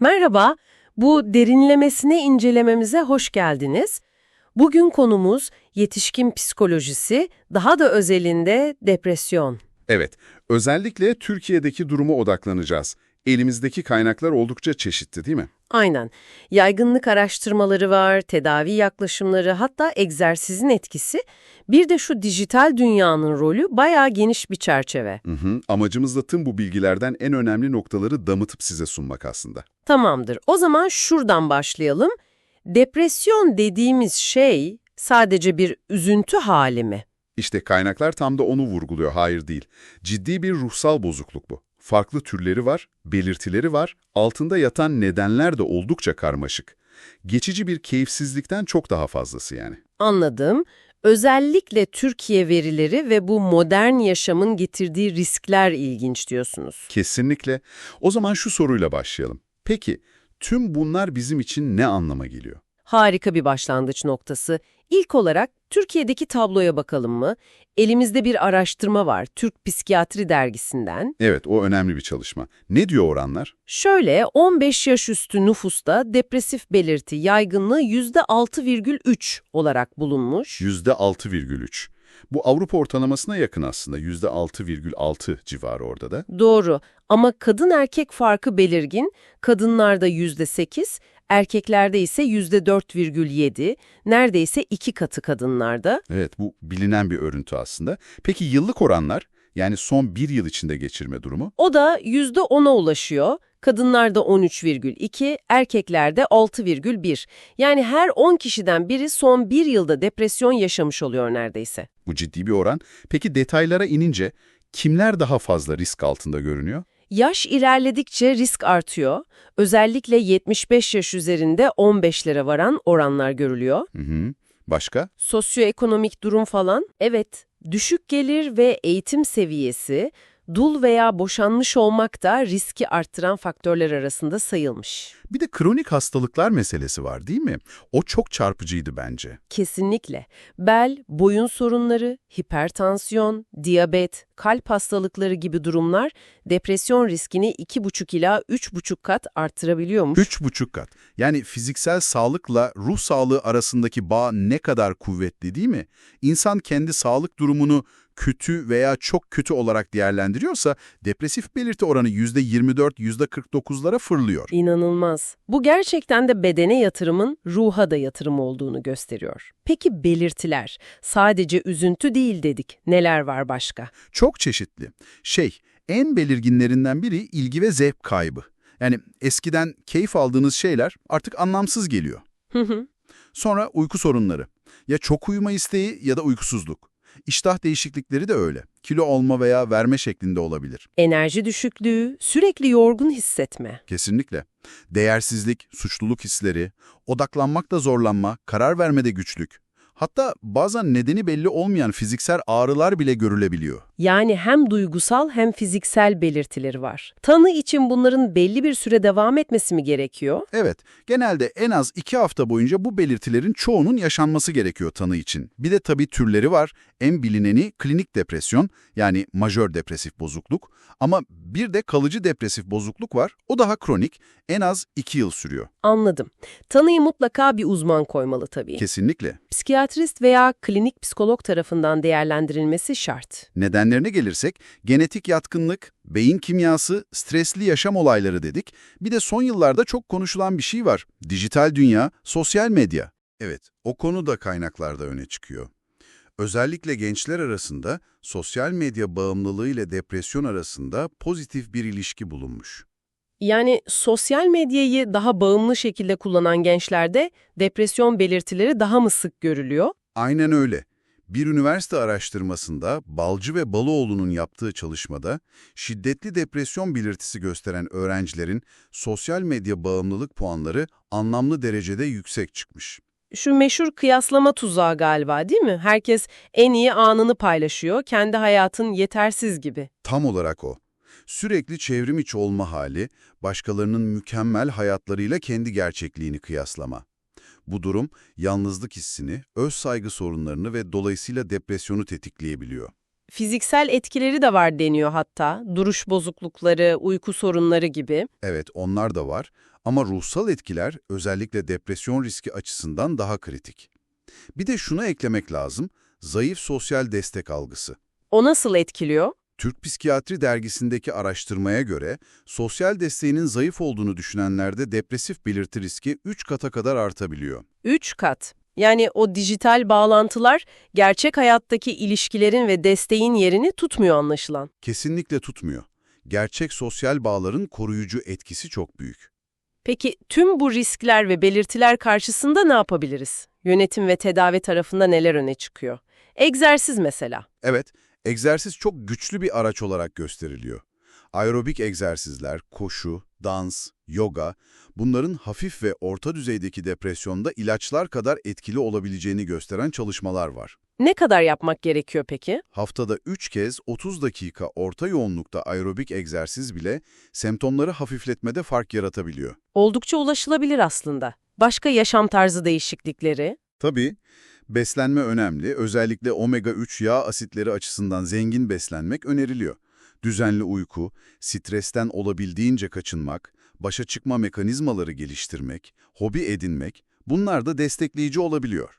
Merhaba, bu derinlemesine incelememize hoş geldiniz. Bugün konumuz yetişkin psikolojisi, daha da özelinde depresyon. Evet, özellikle Türkiye'deki duruma odaklanacağız. Elimizdeki kaynaklar oldukça çeşitli değil mi? Aynen. Yaygınlık araştırmaları var, tedavi yaklaşımları, hatta egzersizin etkisi. Bir de şu dijital dünyanın rolü bayağı geniş bir çerçeve. Hı hı. Amacımız da tüm bu bilgilerden en önemli noktaları damıtıp size sunmak aslında. Tamamdır. O zaman şuradan başlayalım. Depresyon dediğimiz şey sadece bir üzüntü hali mi? İşte kaynaklar tam da onu vurguluyor, hayır değil. Ciddi bir ruhsal bozukluk bu. Farklı türleri var, belirtileri var, altında yatan nedenler de oldukça karmaşık. Geçici bir keyifsizlikten çok daha fazlası yani. Anladım. Özellikle Türkiye verileri ve bu modern yaşamın getirdiği riskler ilginç diyorsunuz. Kesinlikle. O zaman şu soruyla başlayalım. Peki, tüm bunlar bizim için ne anlama geliyor? Harika bir başlangıç noktası. İlk olarak Türkiye'deki tabloya bakalım mı? Elimizde bir araştırma var Türk Psikiyatri Dergisi'nden. Evet, o önemli bir çalışma. Ne diyor oranlar? Şöyle 15 yaş üstü nüfusta depresif belirti yaygınlığı %6,3 olarak bulunmuş. %6,3. Bu Avrupa ortalamasına yakın aslında. %6,6 civarı orada da. Doğru ama kadın erkek farkı belirgin. Kadınlarda %8, erkeklerde ise %4,7, neredeyse iki katı kadınlarda. Evet, bu bilinen bir örüntü aslında. Peki yıllık oranlar, yani son bir yıl içinde geçirme durumu? O da %10'a ulaşıyor. Kadınlarda 13,2, erkeklerde 6,1. Yani her 10 kişiden biri son bir yılda depresyon yaşamış oluyor neredeyse. Bu ciddi bir oran. Peki detaylara inince kimler daha fazla risk altında görünüyor? Yaş ilerledikçe risk artıyor. Özellikle 75 yaş üzerinde 15'lere varan oranlar görülüyor. Hı hı. Başka? Sosyoekonomik durum falan, evet. Düşük gelir ve eğitim seviyesi, dul veya boşanmış olmak da riski arttıran faktörler arasında sayılmış. Bir de kronik hastalıklar meselesi var değil mi? O çok çarpıcıydı bence. Kesinlikle. Bel, boyun sorunları, hipertansiyon, diyabet, kalp hastalıkları gibi durumlar depresyon riskini 2,5 ila 3,5 kat arttırabiliyormuş. Üç buçuk kat. Yani fiziksel sağlıkla ruh sağlığı arasındaki bağ ne kadar kuvvetli değil mi? İnsan kendi sağlık durumunu kötü veya çok kötü olarak değerlendiriyorsa depresif belirti oranı %24-%49'lara fırlıyor. İnanılmaz. Bu gerçekten de bedene yatırımın ruha da yatırım olduğunu gösteriyor. Peki belirtiler? Sadece üzüntü değil dedik. Neler var başka? Çok çeşitli. Şey, en belirginlerinden biri ilgi ve zevk kaybı. Yani eskiden keyif aldığınız şeyler artık anlamsız geliyor. Sonra uyku sorunları. Ya çok uyuma isteği ya da uykusuzluk. İştah değişiklikleri de öyle. Kilo olma veya verme şeklinde olabilir. Enerji düşüklüğü, sürekli yorgun hissetme. Kesinlikle. Değersizlik, suçluluk hisleri, odaklanmakta zorlanma, karar vermede güçlük. Hatta bazen nedeni belli olmayan fiziksel ağrılar bile görülebiliyor. Yani hem duygusal hem fiziksel belirtileri var. Tanı için bunların belli bir süre devam etmesi mi gerekiyor? Evet, genelde en az iki hafta boyunca bu belirtilerin çoğunun yaşanması gerekiyor tanı için. Bir de tabii türleri var. En bilineni klinik depresyon, yani majör depresif bozukluk. Ama bir de kalıcı depresif bozukluk var. O daha kronik, en az iki yıl sürüyor. Anladım. Tanıyı mutlaka bir uzman koymalı tabii. Kesinlikle. Psikiyatrist veya klinik psikolog tarafından değerlendirilmesi şart. Nedenlerine gelirsek, genetik yatkınlık, beyin kimyası, stresli yaşam olayları dedik. Bir de son yıllarda çok konuşulan bir şey var. Dijital dünya, sosyal medya. Evet, o konu da kaynaklarda öne çıkıyor. Özellikle gençler arasında sosyal medya bağımlılığı ile depresyon arasında pozitif bir ilişki bulunmuş. Yani sosyal medyayı daha bağımlı şekilde kullanan gençlerde depresyon belirtileri daha mı sık görülüyor? Aynen öyle. Bir üniversite araştırmasında Balcı ve Balıoğlu'nun yaptığı çalışmada şiddetli depresyon belirtisi gösteren öğrencilerin sosyal medya bağımlılık puanları anlamlı derecede yüksek çıkmış. Şu meşhur kıyaslama tuzağı galiba değil mi? Herkes en iyi anını paylaşıyor, kendi hayatın yetersiz gibi. Tam olarak o. Sürekli çevrim içi olma hali, başkalarının mükemmel hayatlarıyla kendi gerçekliğini kıyaslama. Bu durum, yalnızlık hissini, öz saygı sorunlarını ve dolayısıyla depresyonu tetikleyebiliyor. fiziksel etkileri de var deniyor hatta. Duruş bozuklukları, uyku sorunları gibi. Evet, onlar da var ama ruhsal etkiler özellikle depresyon riski açısından daha kritik. Bir de şunu eklemek lazım, zayıf sosyal destek algısı. O nasıl etkiliyor? Türk Psikiyatri Dergisi'ndeki araştırmaya göre sosyal desteğinin zayıf olduğunu düşünenlerde depresif belirti riski 3 kata kadar artabiliyor. 3 kat. Yani o dijital bağlantılar gerçek hayattaki ilişkilerin ve desteğin yerini tutmuyor anlaşılan. Kesinlikle tutmuyor. Gerçek sosyal bağların koruyucu etkisi çok büyük. Peki tüm bu riskler ve belirtiler karşısında ne yapabiliriz? Yönetim ve tedavi tarafında neler öne çıkıyor? Egzersiz mesela. Evet, egzersiz çok güçlü bir araç olarak gösteriliyor. Aerobik egzersizler, koşu, dans, yoga, bunların hafif ve orta düzeydeki depresyonda ilaçlar kadar etkili olabileceğini gösteren çalışmalar var. Ne kadar yapmak gerekiyor peki? Haftada 3 kez 30 dakika orta yoğunlukta aerobik egzersiz bile semptomları hafifletmede fark yaratabiliyor. Oldukça ulaşılabilir aslında. Başka yaşam tarzı değişiklikleri? Tabii, beslenme önemli. Özellikle omega-3 yağ asitleri açısından zengin beslenmek öneriliyor. Düzenli uyku, stresten olabildiğince kaçınmak, başa çıkma mekanizmaları geliştirmek, hobi edinmek, bunlar da destekleyici olabiliyor.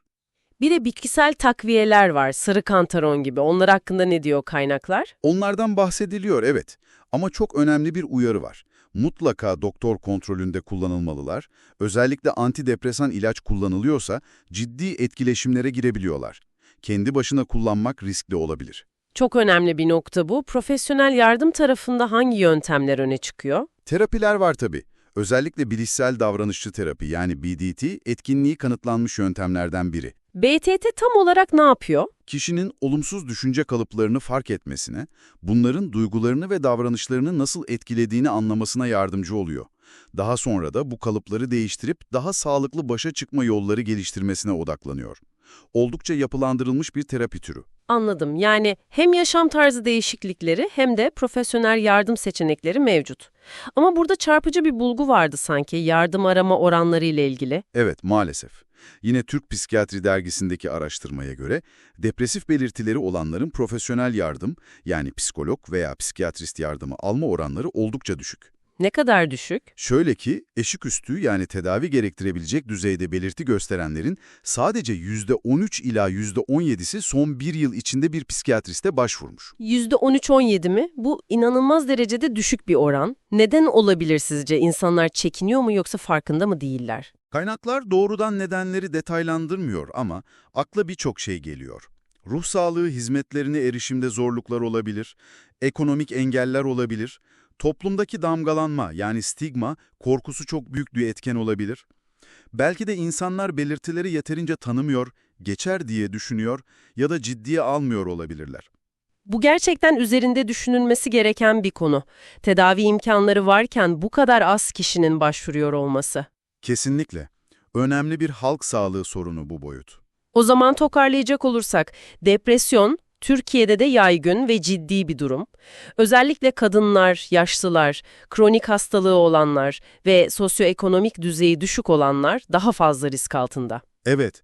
Bir de bitkisel takviyeler var, sarı kantaron gibi. Onlar hakkında ne diyor kaynaklar? Onlardan bahsediliyor evet ama çok önemli bir uyarı var. Mutlaka doktor kontrolünde kullanılmalılar. Özellikle antidepresan ilaç kullanılıyorsa ciddi etkileşimlere girebiliyorlar. Kendi başına kullanmak riskli olabilir. Çok önemli bir nokta bu. Profesyonel yardım tarafında hangi yöntemler öne çıkıyor? Terapiler var tabii. Özellikle bilişsel davranışçı terapi yani BDT etkinliği kanıtlanmış yöntemlerden biri. BTT tam olarak ne yapıyor? Kişinin olumsuz düşünce kalıplarını fark etmesine, bunların duygularını ve davranışlarını nasıl etkilediğini anlamasına yardımcı oluyor. Daha sonra da bu kalıpları değiştirip daha sağlıklı başa çıkma yolları geliştirmesine odaklanıyor. Oldukça yapılandırılmış bir terapi türü. Anladım. Yani hem yaşam tarzı değişiklikleri hem de profesyonel yardım seçenekleri mevcut. Ama burada çarpıcı bir bulgu vardı sanki yardım arama oranları ile ilgili. Evet, maalesef. Yine Türk Psikiyatri Dergisi'ndeki araştırmaya göre depresif belirtileri olanların profesyonel yardım yani psikolog veya psikiyatrist yardımı alma oranları oldukça düşük. Ne kadar düşük? Şöyle ki eşik üstü yani tedavi gerektirebilecek düzeyde belirti gösterenlerin sadece %13 ila %17'si son bir yıl içinde bir psikiyatriste başvurmuş. %13-17 mi? Bu inanılmaz derecede düşük bir oran. Neden olabilir sizce? İnsanlar çekiniyor mu yoksa farkında mı değiller? Kaynaklar doğrudan nedenleri detaylandırmıyor ama akla birçok şey geliyor. Ruh sağlığı hizmetlerine erişimde zorluklar olabilir, ekonomik engeller olabilir, toplumdaki damgalanma yani stigma, korkusu çok büyük bir etken olabilir. Belki de insanlar belirtileri yeterince tanımıyor, geçer diye düşünüyor ya da ciddiye almıyor olabilirler. Bu gerçekten üzerinde düşünülmesi gereken bir konu. Tedavi imkanları varken bu kadar az kişinin başvuruyor olması. Kesinlikle. Önemli bir halk sağlığı sorunu bu boyut. O zaman toparlayacak olursak, depresyon Türkiye'de de yaygın ve ciddi bir durum. Özellikle kadınlar, yaşlılar, kronik hastalığı olanlar ve sosyoekonomik düzeyi düşük olanlar daha fazla risk altında. Evet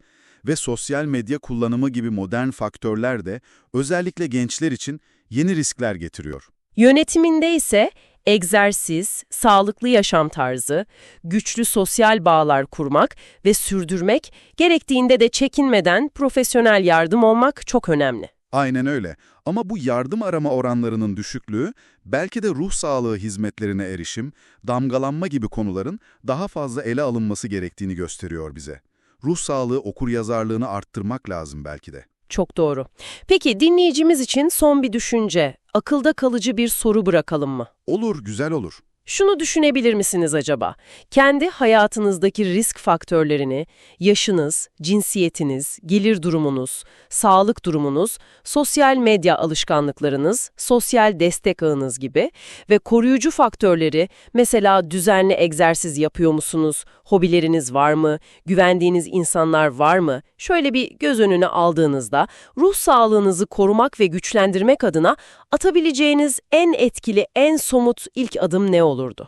ve sosyal medya kullanımı gibi modern faktörler de özellikle gençler için yeni riskler getiriyor. Yönetiminde ise egzersiz, sağlıklı yaşam tarzı, güçlü sosyal bağlar kurmak ve sürdürmek, gerektiğinde de çekinmeden profesyonel yardım olmak çok önemli. Aynen öyle. Ama bu yardım arama oranlarının düşüklüğü belki de ruh sağlığı hizmetlerine erişim, damgalanma gibi konuların daha fazla ele alınması gerektiğini gösteriyor bize. Ruh sağlığı okuryazarlığını arttırmak lazım belki de. Çok doğru. Peki dinleyicimiz için son bir düşünce, akılda kalıcı bir soru bırakalım mı? Olur, güzel olur. Şunu düşünebilir misiniz acaba? Kendi hayatınızdaki risk faktörlerini, yaşınız, cinsiyetiniz, gelir durumunuz, sağlık durumunuz, sosyal medya alışkanlıklarınız, sosyal destek ağınız gibi ve koruyucu faktörleri, mesela düzenli egzersiz yapıyor musunuz, hobileriniz var mı, güvendiğiniz insanlar var mı? Şöyle bir göz önüne aldığınızda ruh sağlığınızı korumak ve güçlendirmek adına atabileceğiniz en etkili, en somut ilk adım ne olurdu?